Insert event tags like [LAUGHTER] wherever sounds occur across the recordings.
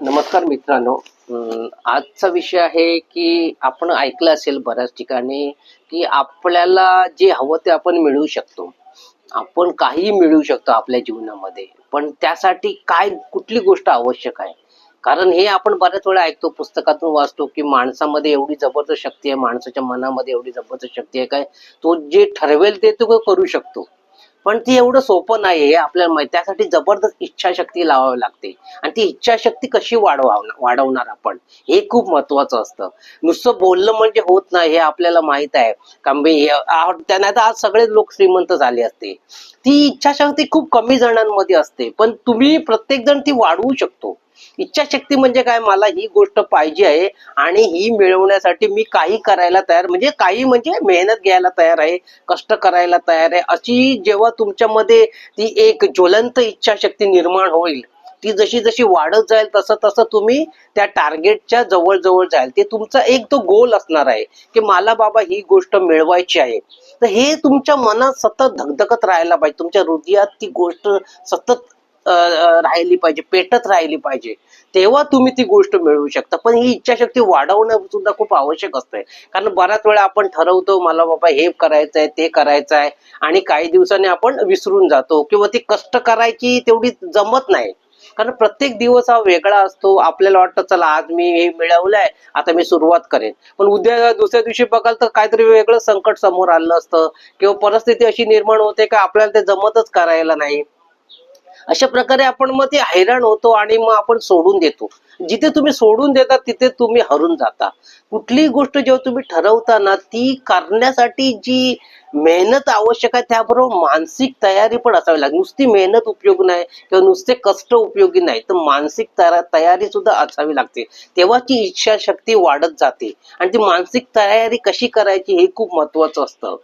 नमस्कार मित्रांनो. आजचा विषय आहे की आपण ऐकलं असेल बऱ्याच ठिकाणी की आपल्याला जे हवं ते आपण मिळवू शकतो. आपण काही मिळवू शकतो आपल्या जीवनामध्ये. पण त्यासाठी काय कुठली गोष्ट आवश्यक आहे? कारण हे आपण बऱ्याच वेळा ऐकतो पुस्तकातून वाचतो की माणसामध्ये एवढी जबरदस्त शक्ती आहे माणसाच्या मनामध्ये एवढी जबरदस्त शक्ती आहे काय? तो जे ठरवेल ते तो करू शकतो. पण ती एवढं सोपं नाही हे आपल्याला माहिती त्यासाठी जबरदस्त इच्छाशक्ती लावावी लागते. आणि ती इच्छाशक्ती कशी वाढवा वाढवणार आपण? हे खूप महत्वाचं असतं. नुसतं बोलणं म्हणजे होत नाही हे आपल्याला माहीत आहे. का मी त्यांना तर आज सगळे लोक श्रीमंत झाले असते. ती इच्छाशक्ती खूप कमी जणांमध्ये असते. पण तुम्ही प्रत्येक जण ती वाढवू शकतो. इच्छाशक्ती म्हणजे काय? मला ही गोष्ट पाहिजे आहे आणि ही मिळवण्यासाठी मी काही करायला तयार म्हणजे काही म्हणजे मेहनत घ्यायला तयार आहे कष्ट करायला तयार आहे. अशी जेव्हा तुमच्यामध्ये ती एक ज्वलंत इच्छाशक्ती निर्माण होईल ती जशी जशी वाढत जाईल तसं तसं तुम्ही त्या टार्गेटच्या जवळ जवळ जाईल. ते तुमचा एक तो गोल असणार आहे की मला बाबा ही गोष्ट मिळवायची आहे. तर हे तुमच्या मनात सतत धगधगत राहायला पाहिजे. तुमच्या हृदयात ती गोष्ट सतत राहिली पाहिजे पेटत राहिली पाहिजे तेव्हा तुम्ही ती गोष्ट मिळवू शकता. पण ही इच्छाशक्ती वाढवणं सुद्धा खूप आवश्यक असतंय. कारण बऱ्याच वेळा आपण ठरवतो मला बाबा हे करायचं आहे ते करायचं आहे आणि काही दिवसांनी आपण विसरून जातो किंवा ती कष्ट करायची तेवढी जमत नाही. कारण प्रत्येक दिवस हा वेगळा असतो. आपल्याला वाटतं चला आज मी हे मिळवलंय आता मी सुरुवात करेन. पण उद्या दुसऱ्या दिवशी बघाल तर काहीतरी वेगळं संकट समोर आलं असतं. किंवा परिस्थिती अशी निर्माण होते का आपल्याला ते जमतच करायला नाही. अशा प्रकारे आपण मग ते हैराण होतो आणि मग आपण सोडून देतो. जिथे तुम्ही सोडून देता तिथे तुम्ही हरून जाता. कुठलीही गोष्ट जेव्हा तुम्ही ठरवता ना ती करण्यासाठी जी मेहनत आवश्यक आहे त्याबरोबर मानसिक तयारी पण असावी लागते. नुसती मेहनत उपयोग नाही किंवा नुसते कष्ट उपयोगी नाही तर मानसिक तयारी सुद्धा असावी लागते. तेव्हा ती इच्छाशक्ती वाढत जाते. आणि ती मानसिक तयारी कशी करायची हे खूप महत्वाचं असतं.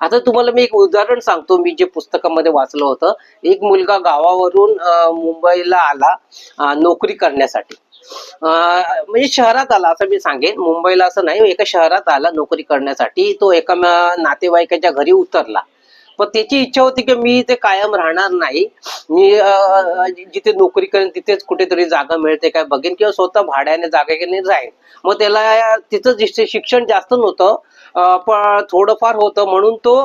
आता तुम्हाला मी एक उदाहरण सांगतो. मी जे पुस्तकामध्ये वाचलं होतं एक मुलगा गावावरून मुंबईला आला नोकरी करण्यासाठी. म्हणजे शहरात आला असं मी सांगेन. मुंबईला असं नाही एका शहरात आला नोकरी करण्यासाठी. तो एका नातेवाईकाच्या घरी उतरला. पण त्याची इच्छा होती की मी इथे कायम राहणार नाही. मी जिथे नोकरी करेन तिथेच कुठेतरी जागा मिळते काय बघेन किंवा स्वतः भाड्याने जागा घेणे जाईन. मग त्याला तिचं शिक्षण जास्त नव्हतं पण थोडंफार होतं म्हणून तो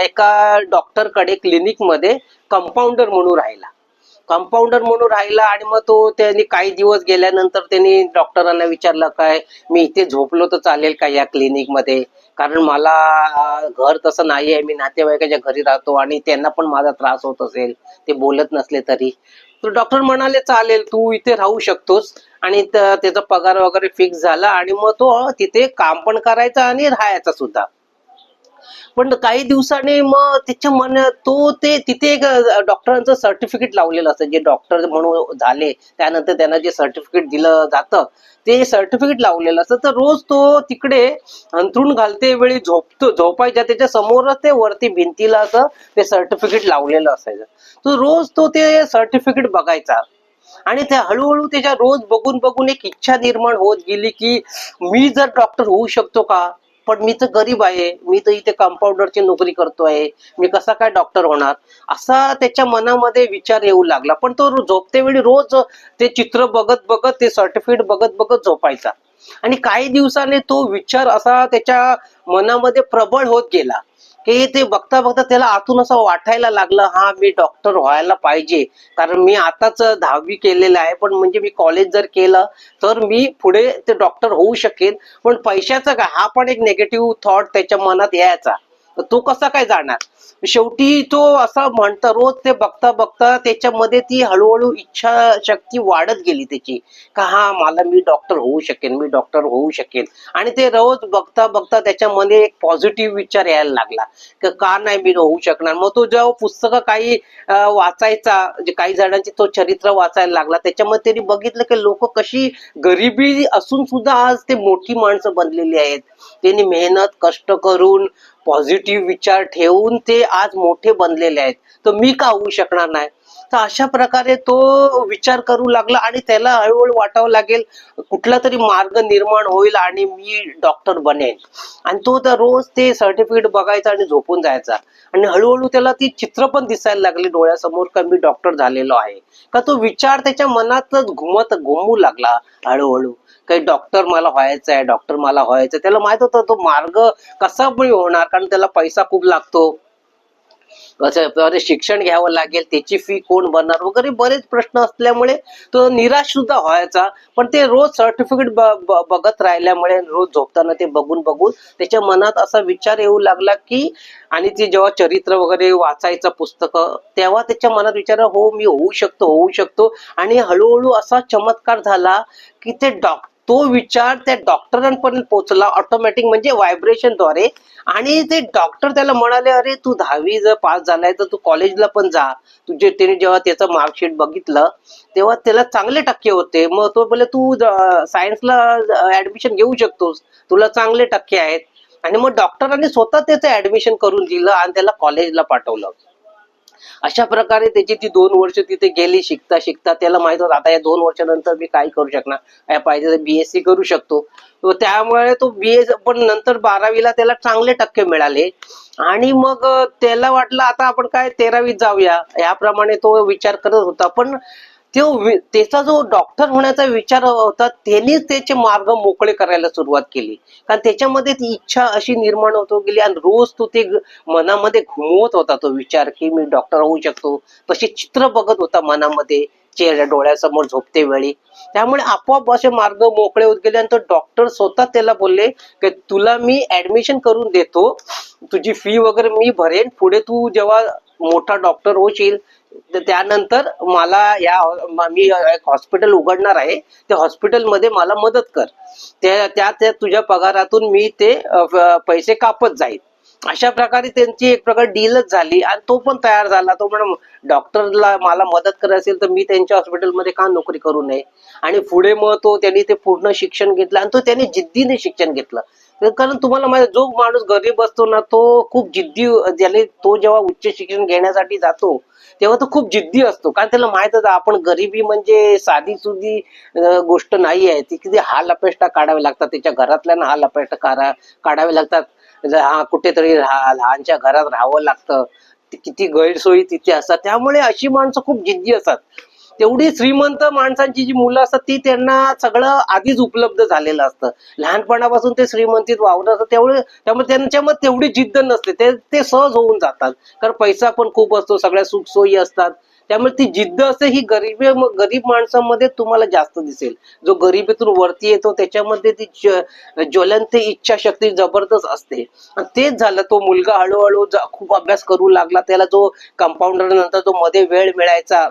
एका डॉक्टरकडे क्लिनिकमध्ये कंपाऊंडर म्हणून राहिला. कंपाऊंडर म्हणून राहिला आणि मग तो त्यांनी काही दिवस गेल्यानंतर त्यांनी डॉक्टरांना विचारलं काय मी इथे झोपलो तर चालेल का या क्लिनिकमध्ये कारण मला घर तसं नाही आहे मी नातेवाईकाच्या घरी राहतो आणि त्यांना पण माझा त्रास होत असेल. ते बोलत नसले तरी. तर डॉक्टर म्हणाले चालेल तू इथे राहू शकतोस. आणि त्याचा पगार वगैरे फिक्स झाला आणि मग तो तिथे काम पण करायचा आणि राहायचा सुद्धा. पण काही दिवसांनी मग त्याच्या मन तो ते तिथे एक डॉक्टरांचं सर्टिफिकेट लावलेलं असतं. जे डॉक्टर म्हणून झाले त्यानंतर त्यांना जे सर्टिफिकेट दिलं जातं ते सर्टिफिकेट लावलेलं असतं. तर रोज तो तिकडे अंथरून घालते वेळी झोपतो झोपायच्या त्याच्या समोरच ते वरती भिंतीला असं ते सर्टिफिकेट लावलेलं असायचं. तो रोज तो ते सर्टिफिकेट बघायचा. आणि त्या हळूहळू त्याच्या रोज बघून बघून एक इच्छा निर्माण होत गेली की मी जर डॉक्टर होऊ शकतो का? पण मी तर गरीब आहे. मी तर इथे कंपाऊंडरची नोकरी करतोय मी कसा काय डॉक्टर होणार? असा त्याच्या मनामध्ये विचार येऊ लागला. पण तो झोपते वेळी रोज ते चित्र बघत बघत ते सर्टिफिकेट बघत बघत झोपायचा. आणि काही दिवसाने तो विचार असा त्याच्या मनामध्ये प्रबळ होत गेला. हे ते बघता बघता त्याला आतून असं वाटायला लागलं हा मी डॉक्टर व्हायला पाहिजे. कारण मी आताच दहावी केलेलं आहे पण म्हणजे मी कॉलेज जर केलं तर मी पुढे ते डॉक्टर होऊ शकेन. पण पैशाचा काय हा पण एक निगेटिव्ह थॉट त्याच्या मनात यायचा. तो कसा काय जाणार? शेवटी तो असा म्हणता रोज ते बघता बघता त्याच्यामध्ये ती हळूहळू इच्छा शक्ती वाढत गेली त्याची. का हा मला मी डॉक्टर होऊ शकेन मी डॉक्टर होऊ शकेन. आणि ते रोज बघता बघता त्याच्यामध्ये एक पॉझिटिव्ह विचार यायला लागला. की का नाही मी होऊ शकणार? मग तो जेव्हा पुस्तकं काही वाचायचा जे काही जणांची तो चरित्र वाचायला लागला त्याच्यामध्ये त्यांनी बघितलं की लोक कशी गरिबी असून सुद्धा आज ते मोठी माणसं बनलेली आहेत. त्यांनी मेहनत कष्ट करून पॉझिटिव्ह विचार ठेवून ते आज मोठे बनलेले आहेत. तर मी का होऊ शकणार नाही? तर अशा प्रकारे तो विचार करू लागला आणि त्याला हळूहळू वाटावं लागेल कुठला तरी मार्ग निर्माण होईल आणि मी डॉक्टर बनेन. आणि तो तर रोज ते सर्टिफिकेट बघायचा आणि झोपून जायचा. आणि हळूहळू त्याला ती चित्र पण दिसायला लागली डोळ्यासमोर का मी डॉक्टर झालेलो आहे. का तो विचार त्याच्या मनातच घुमत घुमू लागला हळूहळू. काही डॉक्टर मला व्हायचं आहे डॉक्टर मला व्हायचं त्याला माहीत होतं तो मार्ग कसा पण होणार कारण त्याला पैसा खूप लागतो. कसं शिक्षण घ्यावं लागेल त्याची फी कोण भरणार? वगैरे बरेच प्रश्न असल्यामुळे तो निराश सुद्धा व्हायचा. पण ते रोज सर्टिफिकेट बघत राहिल्यामुळे रोज झोपताना ते बघून बघून त्याच्या मनात असा विचार येऊ लागला की आणि ते जेव्हा चरित्र वगैरे वाचायचं पुस्तक तेव्हा त्याच्या मनात विचार हो मी होऊ शकतो होऊ शकतो. आणि हळूहळू असा चमत्कार झाला की ते डॉक्टर तो विचार त्या डॉक्टरांपर्यंत पोहोचला ऑटोमॅटिक म्हणजे व्हायब्रेशनद्वारे आणि ते डॉक्टर त्याला म्हणाले अरे तू दहावी जर पास झालाय तर तू कॉलेजला पण जा. तुझे त्याने जेव्हा त्याचं मार्कशीट बघितलं तेव्हा त्याला चांगले टक्के होते. मग तो बोले तू सायन्सला ऍडमिशन घेऊ शकतोस. तुला चांगले टक्के आहेत. आणि मग डॉक्टरांनी स्वतः त्याचं ऍडमिशन करून दिलं आणि त्याला कॉलेजला पाठवलं. अशा प्रकारे त्याची ती दोन वर्ष तिथे गेली शिकता शिकता. त्याला माहीत होत आता या दोन वर्षानंतर मी काय करू शकणार? या पाहिजे तर बीएससी करू शकतो. त्यामुळे तो बीएस पण नंतर बारावीला त्याला चांगले टक्के मिळाले. आणि मग त्याला वाटलं आता आपण काय तेरावीत जाऊया? याप्रमाणे तो विचार करत होता. पण तो त्याचा जो डॉक्टर होण्याचा विचार होता त्यांनीच त्याचे मार्ग मोकळे करायला सुरुवात केली. कारण त्याच्यामध्ये ती इच्छा अशी निर्माण होत गेली आणि रोज तो ते मनामध्ये घुमवत होता तो विचार की मी डॉक्टर होऊ शकतो. तसे चित्र बघत होता मनामध्ये चेहऱ्या डोळ्यासमोर झोपते वेळी. त्यामुळे आपोआप असे मार्ग मोकळे होत गेले आणि तो डॉक्टर स्वतः त्याला बोलले की तुला मी ऍडमिशन करून देतो. तुझी फी वगैरे मी भरेन. पुढे तू जेव्हा मोठा डॉक्टर होशील तर त्यानंतर मला या मी एक हॉस्पिटल उघडणार आहे. त्या हॉस्पिटलमध्ये मला मदत कर. त्या त्या त्या तुझ्या पगारातून मी ते पैसे कापत जाईल अशा प्रकारे त्यांची एक प्रकार डीलच झाली आणि तो पण तयार झाला. तो म्हणून डॉक्टरला मला मदत करायची असेल तर मी त्यांच्या हॉस्पिटलमध्ये का नोकरी करू नये? आणि पुढे मग तो त्यांनी ते पूर्ण शिक्षण घेतलं आणि तो त्यांनी जिद्दीने शिक्षण घेतलं. हो, कारण तुम्हाला माहिती जो माणूस गरीब असतो ना तो खूप जिद्दी ज्याने तो जेव्हा उच्च शिक्षण घेण्यासाठी जातो तेव्हा तो खूप जिद्दी असतो. कारण त्याला माहितच आपण गरिबी म्हणजे साधी सुधी गोष्ट नाही आहे. ती किती हाल अपेष्टा काढावे लागतात. त्याच्या घरातल्यांना हाल अपेष्टा काढा काढावे लागतात. हा कुठेतरी राहा लहानच्या घरात राहावं लागतं. किती गैरसोयी तिथे असतात. त्यामुळे अशी माणसं खूप जिद्दी असतात. तेवढी श्रीमंत माणसांची जी मुलं असतात ती त्यांना सगळं आधीच उपलब्ध झालेलं असतं. लहानपणापासून ते श्रीमंतीत वावरत असतात त्यामुळे त्यामुळे त्यांच्यामध्ये तेवढी जिद्द नसते. ते ते सहज होऊन जातात. कारण पैसा पण खूप असतो सगळ्या सुखसोयी असतात. त्यामुळे ती जिद्द असते ही गरीब गरीब माणसामध्ये तुम्हाला जास्त दिसेल. जो गरिबीतून वरती येतो त्याच्यामध्ये ती ज्वलंत इच्छाशक्ती जबरदस्त असते. आणि तेच झालं तो मुलगा हळूहळू खूप अभ्यास करू लागला. त्याला जो कंपाऊंडर नंतर तो मध्ये वेळ मिळायचा.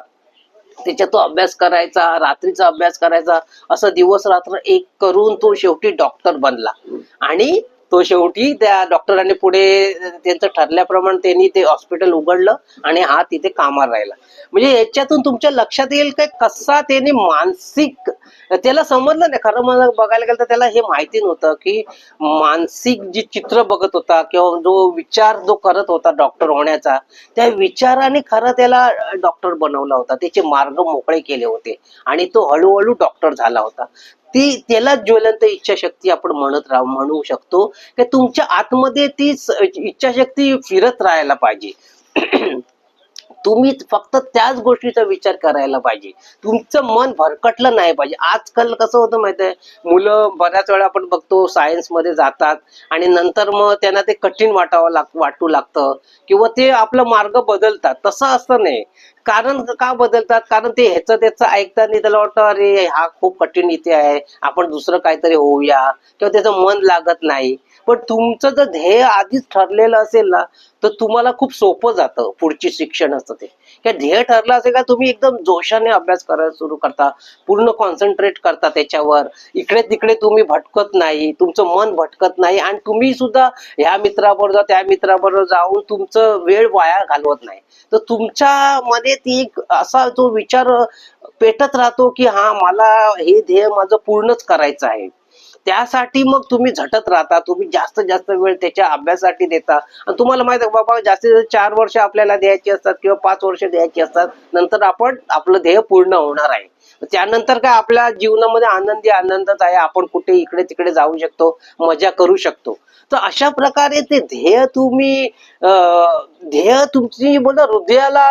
त्याच्यात तो अभ्यास करायचा रात्रीचा अभ्यास करायचा असं दिवस रात्र एक करून तो शेवटी डॉक्टर बनला. आणि तो शेवटी त्या डॉक्टरांनी पुढे त्यांचं ठरल्याप्रमाणे त्यांनी ते हॉस्पिटल उघडलं आणि हा तिथे कामाला राहिला. म्हणजे याच्यातून तुमच्या लक्षात येईल काय कसा त्याने मानसिक त्याला समजलं नाही. खरं मला बघायला गेलं तर त्याला हे माहिती नव्हतं की मानसिक जी चित्र बघत होता किंवा जो विचार जो करत होता डॉक्टर होण्याचा त्या विचाराने खरं त्याला डॉक्टर बनवला होता. त्याचे मार्ग मोकळे केले होते आणि तो हळूहळू डॉक्टर झाला होता. ती त्याला ज्वलंत इच्छाशक्ती आपण म्हणत राहू म्हणू शकतो. की तुमच्या आतमध्ये ती इच्छाशक्ती फिरत राहायला पाहिजे. [CLEARS THROAT] तुम्ही फक्त त्याच गोष्टीचा विचार करायला पाहिजे. तुमचं मन भरकटलं नाही पाहिजे. आजकाल कसं होतं माहीत आहे? मुलं बऱ्याच वेळा आपण बघतो सायन्समध्ये जातात आणि नंतर मग त्यांना ते कठीण वाटावं लाग वाटू लागतं. किंवा ते आपला मार्ग बदलतात. तसं असतं नाही. कारण का बदलतात? कारण ते ह्याचं त्याचं ऐकतात आणि त्याला वाटतं अरे हा खूप कठीण इथे आहे. आपण दुसरं काहीतरी होऊया. किंवा त्याचं मन लागत नाही. पण तुमचं जर ध्येय आधीच ठरलेलं असेल ना तर तुम्हाला खूप सोपं जातं पुढची शिक्षण असतं ते. हे ध्येय ठरलं असेल का तुम्ही एकदम जोशाने अभ्यास करायला सुरू करता. पूर्ण कॉन्सन्ट्रेट करता त्याच्यावर. इकडे तिकडे तुम्ही भटकत नाही तुमचं मन भटकत नाही आणि तुम्ही सुद्धा ह्या मित्राबरोबर त्या मित्राबरोबर जाऊन तुमचं वेळ वाया घालवत नाही. तर तुमच्या मध्ये ती एक असा जो विचार पेटत राहतो की हा मला हे ध्येय माझं पूर्णच करायचं आहे. त्यासाठी मग तुम्ही झटत राहता तुम्ही जास्त जास्त वेळ त्याच्या अभ्यासासाठी देता. आणि तुम्हाला माहीत आहे बाबा जास्तीत जास्त चार वर्ष आपल्याला द्यायची असतात किंवा पाच वर्ष द्यायची असतात नंतर आपण आपलं ध्येय पूर्ण होणार आहे. त्यानंतर काय आपल्या जीवनामध्ये आनंदी आनंदच आहे आपण कुठे इकडे तिकडे जाऊ शकतो मजा करू शकतो. तर अशा प्रकारे ते ध्येय तुम्ही ध्येय तुमची बोला हृदयाला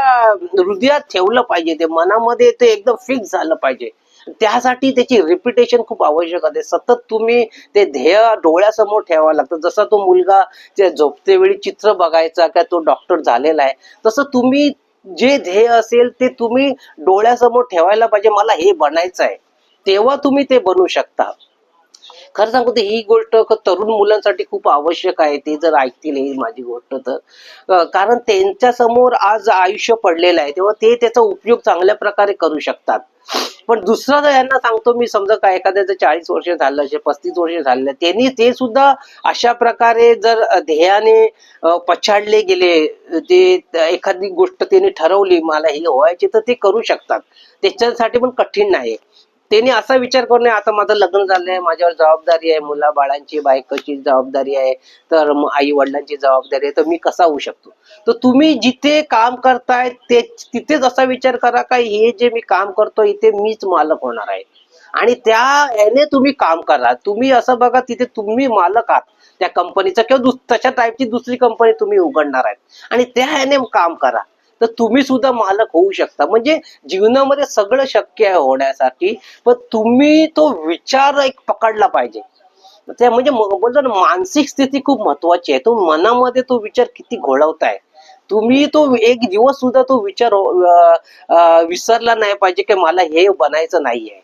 हृदयात ठेवलं पाहिजे ते मनामध्ये ते एकदम फिक्स झालं पाहिजे. त्यासाठी त्याची रिपिटेशन खूप आवश्यक आहे. सतत तुम्ही ते ध्येय डोळ्यासमोर ठेवावं लागतं. जसा तो मुलगा त्या झोपते वेळी चित्र बघायचा का तो डॉक्टर झालेला आहे तसं तुम्ही जे ध्येय असेल ते तुम्ही डोळ्यासमोर ठेवायला पाहिजे. मला हे बनायचं आहे. तेव्हा तुम्ही ते बनू शकता. खरं सांगू तर ही गोष्ट तरुण मुलांसाठी खूप आवश्यक आहे. ते जर ऐकतील ही माझी गोष्ट तर. कारण त्यांच्यासमोर आज आयुष्य पडलेलं आहे. तेव्हा ते त्याचा उपयोग चांगल्या प्रकारे करू शकतात. पण दुसरं जर यांना सांगतो मी समजा काय एखाद्याचं चाळीस वर्ष झालं असेल पस्तीस वर्ष झालं त्यांनी ते सुद्धा अशा प्रकारे जर ध्येयाने पछाडले गेले ते एखादी गोष्ट त्यांनी ठरवली मला हे व्हायची तर ते करू शकतात. त्याच्यासाठी पण कठीण नाही. त्यांनी असा विचार करू नये आता माझं लग्न झालंय माझ्यावर जबाबदारी आहे मुला बाळांची बायकोची जबाबदारी आहे तर आई वडिलांची जबाबदारी आहे तर मी कसा होऊ शकतो? तर तुम्ही जिथे काम करताय ते तिथेच असा विचार करा का हे जे मी काम करतो इथे मीच मालक होणार आहे? आणि त्या याने तुम्ही काम करा. तुम्ही असं बघा तिथे तुम्ही मालक आहात. त्या कंपनीचा किंवा तशा टाईपची दुसरी कंपनी तुम्ही उघडणार आहेत. आणि त्या याने काम करा. तर तुम्ही सुद्धा मालक होऊ शकता. म्हणजे जीवनामध्ये सगळं शक्य आहे होण्यासाठी. पण तुम्ही तो विचार एक पकडला पाहिजे. ते म्हणजे बोलतो ना मानसिक स्थिती खूप महत्वाची आहे. तो मनामध्ये तो विचार किती घोळवताय. तुम्ही तो एक दिवस सुद्धा तो विचार विसरला नाही पाहिजे की मला हे बनायचं नाहीये.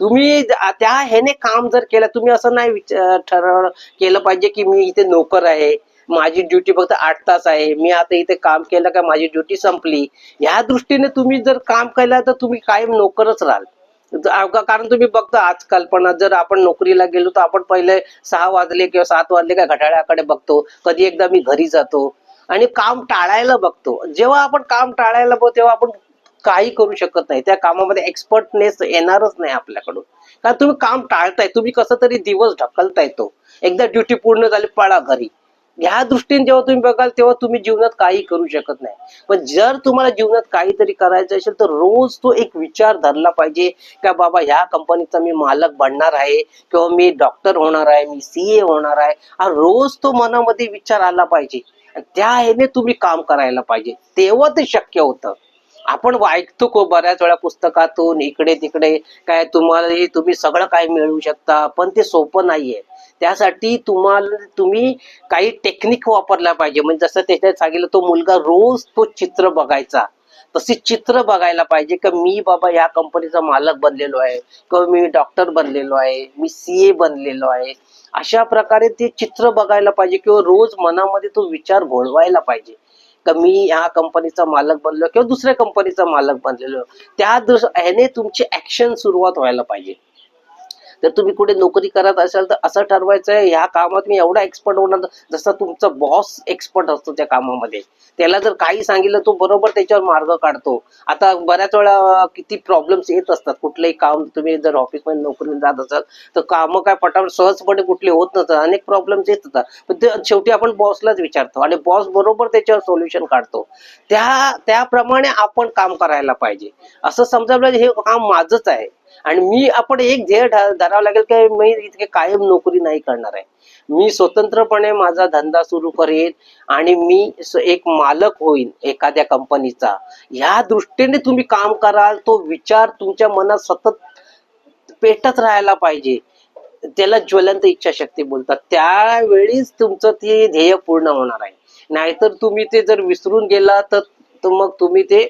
तुम्ही त्या ह्याने काम जर केलं तुम्ही असं नाही विचार ठरव केलं पाहिजे की मी इथे नोकर आहे. माझी ड्युटी फक्त आठ तास आहे. मी आता इथे काम केलं का माझी ड्युटी संपली. ह्या दृष्टीने तुम्ही जर काम केलं तर तुम्ही कायम नोकरच राहाल. कारण तुम्ही बघता आजकाल पण जर आपण नोकरीला गेलो तर आपण पहिले सहा वाजले किंवा सात वाजले का घड्याळाकडे बघतो. कधी एकदा मी घरी जातो आणि काम टाळायला बघतो. जेव्हा आपण काम टाळायला बघतो तेव्हा आपण काही करू शकत नाही. त्या कामामध्ये एक्सपर्टनेस येणारच नाही आपल्याकडून. कारण तुम्ही काम टाळताय. तुम्ही कसं तरी दिवस ढकलताय तो. एकदा ड्युटी पूर्ण झाली पळा घरी. ह्या दृष्टीने जेव्हा तुम्ही बघाल तेव्हा तुम्ही जीवनात काही करू शकत नाही. पण जर तुम्हाला जीवनात काहीतरी करायचं असेल तर रोज तो एक विचार धरला पाहिजे का बाबा ह्या कंपनीचा मी मालक बनणार आहे किंवा मी डॉक्टर होणार आहे मी सीए होणार आहे. हा रोज तो मनामध्ये विचार आला पाहिजे. त्या ह्याने तुम्ही काम करायला पाहिजे. तेव्हा ते शक्य होतं. आपण ऐकतो को बऱ्याच वेळा पुस्तकातून इकडे तिकडे. काय तुम्हाला हे तुम्ही सगळं काय मिळवू शकता पण ते सोपं नाहीये. त्यासाठी तुम्हाला तुम्ही काही टेक्निक वापरल्या पाहिजे. म्हणजे जसं त्याच्यात सांगितलं तो मुलगा रोज तो चित्र बघायचा. तसे चित्र बघायला पाहिजे का मी बाबा या कंपनीचा मालक बनलेलो आहे किंवा मी डॉक्टर बनलेलो आहे मी सीए बनलेलो आहे. अशा प्रकारे ते चित्र बघायला पाहिजे किंवा रोज मनामध्ये तो विचार घोळवायला पाहिजे. का मी ह्या कंपनीचा मालक बनलो किंवा दुसऱ्या कंपनीचा मालक बनलेलो त्या दृश ह्याने तुमची ऍक्शन सुरुवात व्हायला पाहिजे. जर तुम्ही कुठे नोकरी करत असाल तर असं ठरवायचं आहे ह्या कामात मी एवढा एक्सपर्ट होणार जसा तुमचा बॉस एक्सपर्ट असतो त्या कामामध्ये. त्याला जर काही सांगितलं तो बरोबर त्याच्यावर मार्ग काढतो. आता बऱ्याच वेळा किती प्रॉब्लेम्स येत असतात. कुठलंही काम तुम्ही जर ऑफिसमध्ये नोकरीला जात असाल तर कामं काय पटापट सहजपणे कुठले होत नसतात. अनेक प्रॉब्लेम्स येत असतात. पण ते शेवटी आपण बॉसलाच विचारतो आणि बॉस बरोबर त्याच्यावर सोल्युशन काढतो. त्या त्याप्रमाणे आपण काम करायला पाहिजे. असं समजा हे काम माझंच आहे. आणि मी आपण एक ध्येय धरावं लागेल की मी इतके कायम नोकरी नाही करणार आहे. मी स्वतंत्रपणे माझा धंदा सुरू करेन आणि मी एक मालक होईन एखाद्या कंपनीचा. ह्या दृष्टीने तुम्ही काम कराल तो विचार तुमच्या मनात सतत पेटत राहायला पाहिजे. त्याला ज्वलंत इच्छाशक्ती बोलतात. त्यावेळीच तुमचं ते ध्येय पूर्ण होणार आहे. नाहीतर तुम्ही ते जर विसरून गेला तर मग तुम्ही ते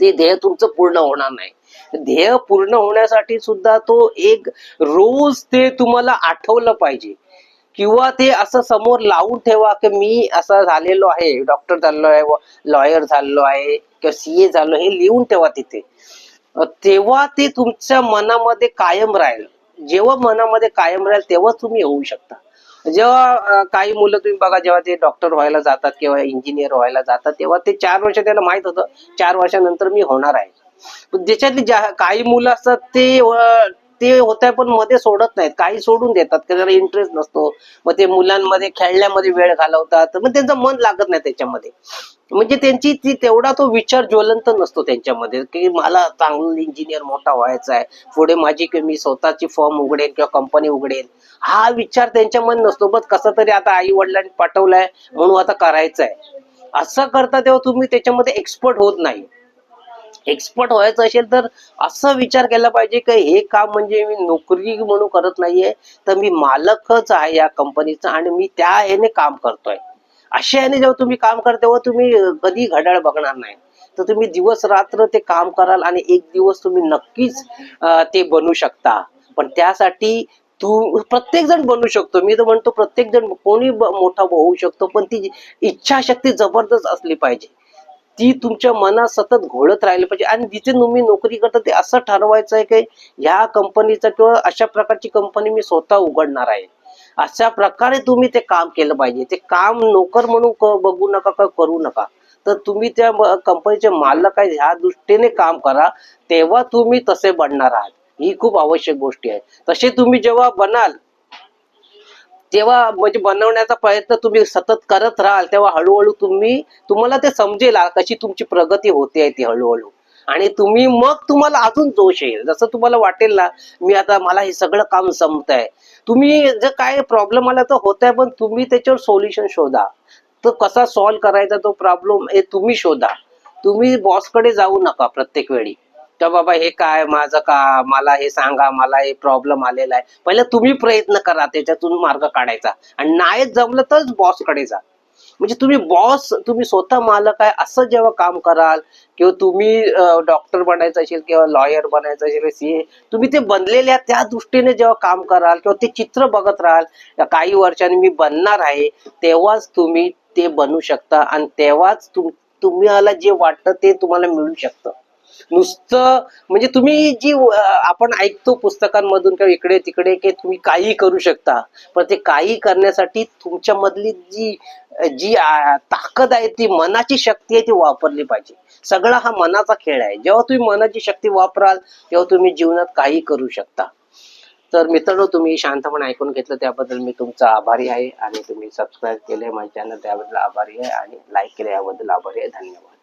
ते ध्येय तुमचं पूर्ण होणार नाही. ध्येय पूर्ण होण्यासाठी सुद्धा तो एक रोज ते तुम्हाला आठवलं पाहिजे. किंवा ते असं समोर लावून ठेवा की मी असं झालेलो आहे डॉक्टर झालेलो आहे लॉयर झालेलो आहे किंवा सीए झालो हे लिहून ठेवा तिथे. तेव्हा ते तुमच्या मनामध्ये कायम राहील. जेव्हा मनामध्ये कायम राहील तेव्हा तुम्ही होऊ शकता. जेव्हा काही मुलं तुम्ही बघा जेव्हा ते डॉक्टर व्हायला जातात किंवा इंजिनियर व्हायला जातात तेव्हा ते चार वर्ष त्याला माहीत होतं चार वर्षानंतर मी होणार आहे. पण ज्याच्यातली ज्या काही मुलं असतात ते ते होत आहे पण मध्ये सोडत नाहीत काही सोडून देतात की त्याला इंटरेस्ट नसतो. मग ते मुलांमध्ये खेळण्यामध्ये वेळ घालवतात मग त्यांचं मन लागत नाही त्याच्यामध्ये. म्हणजे त्यांची ती तेवढा तो विचार ज्वलंत नसतो त्यांच्यामध्ये की मला चांगलं इंजिनियर मोठा व्हायचा आहे पुढे माझी की मी स्वतःची फॉर्म उघडेन किंवा कंपनी उघडेल हा विचार त्यांच्यामध्ये नसतो. बस कसं तरी आता आई वडिलांनी पाठवलाय म्हणून आता करायचं आहे असं करता तेव्हा तुम्ही त्याच्यामध्ये एक्सपर्ट होत नाही. एक्सपर्ट व्हायचं असेल तर असा विचार केला पाहिजे की हे काम म्हणजे मी नोकरी म्हणून करत नाहीये तर मी मालकच आहे या कंपनीचा आणि मी त्या ह्याने काम करतोय. अशा ह्याने जेव्हा तुम्ही काम करता तेव्हा तुम्ही कधी घड्याळ बघणार नाही. तर तुम्ही दिवस रात्र ते काम कराल आणि एक दिवस तुम्ही नक्कीच ते बनू शकता. पण त्यासाठी तू प्रत्येक जण बनू शकतो. मी तर म्हणतो प्रत्येक जण कोणी मोठा होऊ शकतो पण ती इच्छाशक्ती जबरदस्त असली पाहिजे. ती तुमच्या मनात सतत घोळत राहिली पाहिजे. आणि जिथे तुम्ही नोकरी करता ते असं ठरवायचं आहे की ह्या कंपनीचा किंवा अशा प्रकारची कंपनी मी स्वतः उघडणार आहे. अशा प्रकारे तुम्ही ते काम केलं पाहिजे. ते काम नोकर म्हणून बघू नका का करू नका. तर तुम्ही त्या कंपनीचे मालक आहे ह्या दृष्टीने काम करा. तेव्हा तुम्ही तसे बनणार आहात. ही खूप आवश्यक गोष्टी आहे. तसे तुम्ही जेव्हा बनाल तेव्हा म्हणजे बनवण्याचा प्रयत्न तुम्ही सतत करत राहाल तेव्हा हळूहळू तुम्ही तुम्हाला ते समजेल कशी तुमची प्रगती होते आहे ती हळूहळू. आणि तुम्ही मग तुम्हाला अजून जोश येईल. जसं तुम्हाला वाटेल ना मी आता मला हे सगळं काम जमत आहे. तुम्ही जर काय प्रॉब्लेम आला तर होत आहे पण तुम्ही त्याच्यावर सोल्युशन शोधा. तो कसा सॉल्व्ह करायचा तो प्रॉब्लेम हे तुम्ही शोधा. तुम्ही बॉसकडे जाऊ नका प्रत्येक वेळी. तर बाबा हे काय माझं का मला हे सांगा मला हे प्रॉब्लेम आलेला आहे. पहिले तुम्ही प्रयत्न करा त्याच्यातून मार्ग काढायचा. आणि नाही जमलं तरच बॉसकडे जा. म्हणजे तुम्ही बॉस तुम्ही स्वतः मालक आहे असं जेव्हा काम कराल किंवा तुम्ही डॉक्टर बनायचं असेल किंवा लॉयर बनायचं असेल सीए तुम्ही ते बनलेल्या त्या दृष्टीने जेव्हा काम कराल किंवा ते चित्र बघत राहाल काही वर्षांनी मी बनणार आहे तेव्हाच तुम्ही ते बनू शकता. आणि तेव्हाच तुम तुम्हाला जे वाटतं ते तुम्हाला मिळू शकतं. नुसतं म्हणजे तुम्ही जी आपण ऐकतो पुस्तकांमधून किंवा इकडे तिकडे की तुम्ही काही करू शकता पण ते काही करण्यासाठी तुमच्या मधली जी जी ताकद आहे ती मनाची शक्ती आहे ती वापरली पाहिजे. सगळा हा मनाचा खेळ आहे. जेव्हा तुम्ही मनाची शक्ती वापराल तेव्हा तुम्ही जीवनात काही करू शकता. तर मित्रांनो तुम्ही शांतपणे ऐकून घेतलं त्याबद्दल मी तुमचा आभारी आहे आणि तुम्ही सबस्क्राईब केले माझ्या चॅनल त्याबद्दल आभारी आहे आणि लाईक केले याबद्दल आभारी आहे. धन्यवाद.